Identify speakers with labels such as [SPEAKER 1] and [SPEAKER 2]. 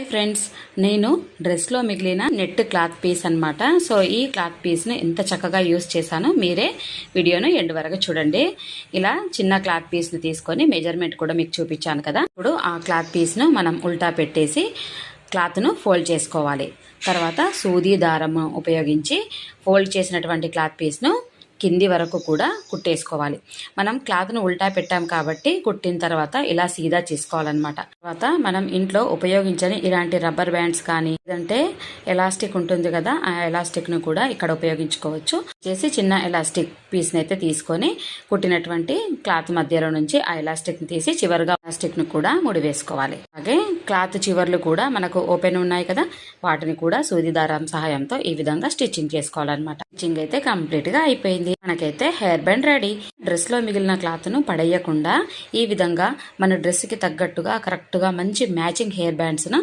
[SPEAKER 1] Hi friends నేను డ్రెస్లో మిగిలిన నెట్ క్లాత్ పీస్ అన్నమాట. సో ఈ క్లాత్ పీస్ని ఎంత చక్కగా యూస్ చేశానో. మీరే వీడియోను ఎండ్ వరకు చూడండి. ఇలా చిన్న క్లాత్ పీస్ని తీసుకొని మెజర్మెంట్ కూడా మీకు చూపించాను కదా. ఇప్పుడు ఆ క్లాత్ పీస్ను మనం ఉల్టా పెట్టేసి క్లాత్ను ఫోల్డ్ చేసుకోవాలి. తర్వాత సూది దారము ఉపయోగించి ఫోల్డ్ చేసినటువంటి క్లాత్ పీస్ను కింది వరకు కూడా కుట్టేసుకోవాలి. మనం క్లాత్ను ఉల్టా పెట్టాం కాబట్టి కుట్టిన తర్వాత ఇలా సీదా చేసుకోవాలన్నమాట. తర్వాత మనం ఇంట్లో ఉపయోగించని ఇలాంటి రబ్బర్ బ్యాండ్స్ కానీ లేదంటే ఎలాస్టిక్ ఉంటుంది కదా ఆ ఎలాస్టిక్ను కూడా ఇక్కడ ఉపయోగించుకోవచ్చు. చేసి చిన్న ఎలాస్టిక్ పీస్ని అయితే తీసుకొని కుట్టినటువంటి క్లాత్ మధ్యలో నుంచి ఆ ఎలాస్టిక్ని తీసి చివరిగా ఎలాస్టిక్ను కూడా ముడి వేసుకోవాలి. అలాగే క్లాత్ చివర్లు కూడా మనకు ఓపెన్ ఉన్నాయి కదా వాటిని కూడా సూది దారం సహాయంతో ఈ విధంగా స్టిచ్చింగ్ చేసుకోవాలన్నమాట. స్టిచ్చింగ్ అయితే కంప్లీట్గా అయిపోయింది. వచ్చింది మనకైతే హెయిర్ బ్యాండ్ రెడీ. డ్రెస్లో మిగిలిన క్లాత్ను పడేయకుండా ఈ విధంగా మన డ్రెస్కి తగ్గట్టుగా కరెక్ట్గా మంచి మ్యాచింగ్ హెయిర్ బ్యాండ్స్ను